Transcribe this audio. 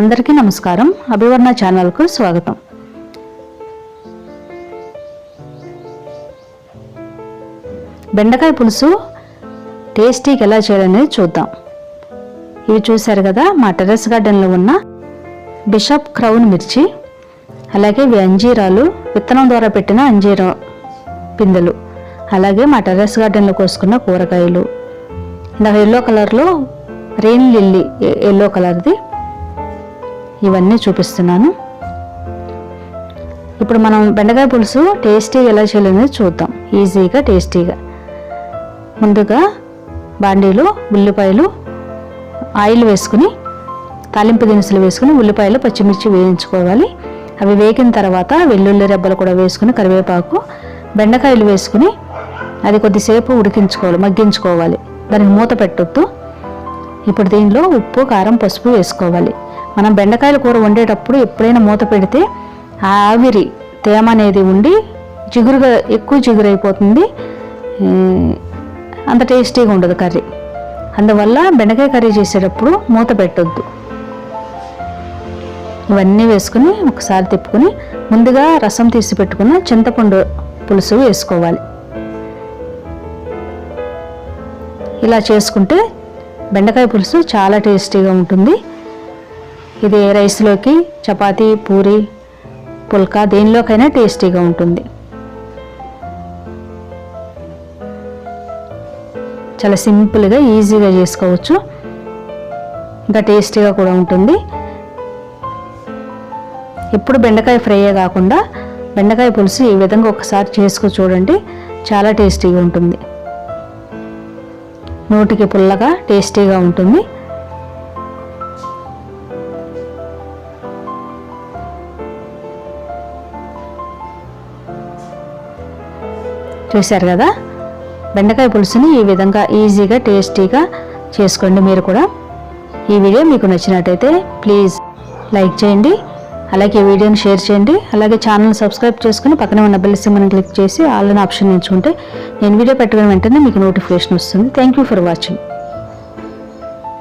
అందరికీ నమస్కారం. అభివర్ణ ఛానల్కు స్వాగతం. బెండకాయ పులుసు టేస్టీకి ఎలా చేయాలనేది చూద్దాం. ఇవి చూశారు కదా మా టెర్రస్ గార్డెన్లో ఉన్న బిషప్ క్రౌన్ మిర్చి అలాగే ఇవి అంజీరాలు విత్తనం ద్వారా పెట్టిన అంజీర పిందెలు అలాగే మా టెర్రస్ గార్డెన్లో కోసుకున్న కూరగాయలు. ఇందాక ఎల్లో కలర్లో రెయిన్ లిల్లీ ఎల్లో కలర్ది ఇవన్నీ చూపిస్తున్నాను. ఇప్పుడు మనం బెండకాయ పులుసు టేస్టీగా ఎలా చేయాలనేది చూద్దాం. ఈజీగా టేస్టీగా. ముందుగా బాండీలో ఉల్లిపాయలు ఆయిల్ వేసుకుని తాలింపు దినుసులు వేసుకుని ఉల్లిపాయలు పచ్చిమిర్చి వేయించుకోవాలి. అవి వేగిన తర్వాత వెల్లుల్లి రెబ్బలు కూడా వేసుకుని కరివేపాకు బెండకాయలు వేసుకుని అది కొద్దిసేపు ఉడికించుకోవాలి మగ్గించుకోవాలి. దానికి మూత పెట్టొద్దు. ఇప్పుడు దీనిలో ఉప్పు కారం పసుపు వేసుకోవాలి. మనం బెండకాయల కూర వండేటప్పుడు ఎప్పుడైనా మూత పెడితే ఆ ఆవిరి తేమ అనేది ఉండి జిగురుగా ఎక్కువ జిగురైపోతుంది. అయిపోతుంది అంత టేస్టీగా ఉండదు కర్రీ. అందువల్ల బెండకాయ కర్రీ చేసేటప్పుడు మూత పెట్టొద్దు. ఇవన్నీ వేసుకుని ఒకసారి తిప్పుకొని ముందుగా రసం తీసి పెట్టుకున్న చింతపండు పులుసు వేసుకోవాలి. ఇలా చేసుకుంటే బెండకాయ పులుసు చాలా టేస్టీగా ఉంటుంది. ఇది రైస్లోకి చపాతీ పూరి పుల్కా దేనిలోకైనా టేస్టీగా ఉంటుంది. చాలా సింపుల్గా ఈజీగా చేసుకోవచ్చు. ఇంకా టేస్టీగా కూడా ఉంటుంది. ఎప్పుడు బెండకాయ ఫ్రైయే కాకుండా బెండకాయ పులుసు ఈ విధంగా ఒకసారి చేసుకు చూడండి చాలా టేస్టీగా ఉంటుంది. నోటికి పుల్లగా టేస్టీగా ఉంటుంది. చూశారు కదా? బెండకాయ పులుసుని ఈ విధంగా ఈజీగా టేస్టీగా చేసుకోండి మీరు కూడా. ఈ వీడియో మీకు నచ్చినట్టయితే ప్లీజ్ లైక్ చేయండి అలాగే ఈ వీడియోని షేర్ చేయండి అలాగే ఛానల్ సబ్స్క్రైబ్ చేసుకుని పక్కనే ఉన్న బెల్ సింబల్ని క్లిక్ చేసి ఆల్ ఆప్షన్ ఎంచుకుంటే నేను వీడియో పెట్టుకుని వెంటనే మీకు నోటిఫికేషన్ వస్తుంది. Thank you for watching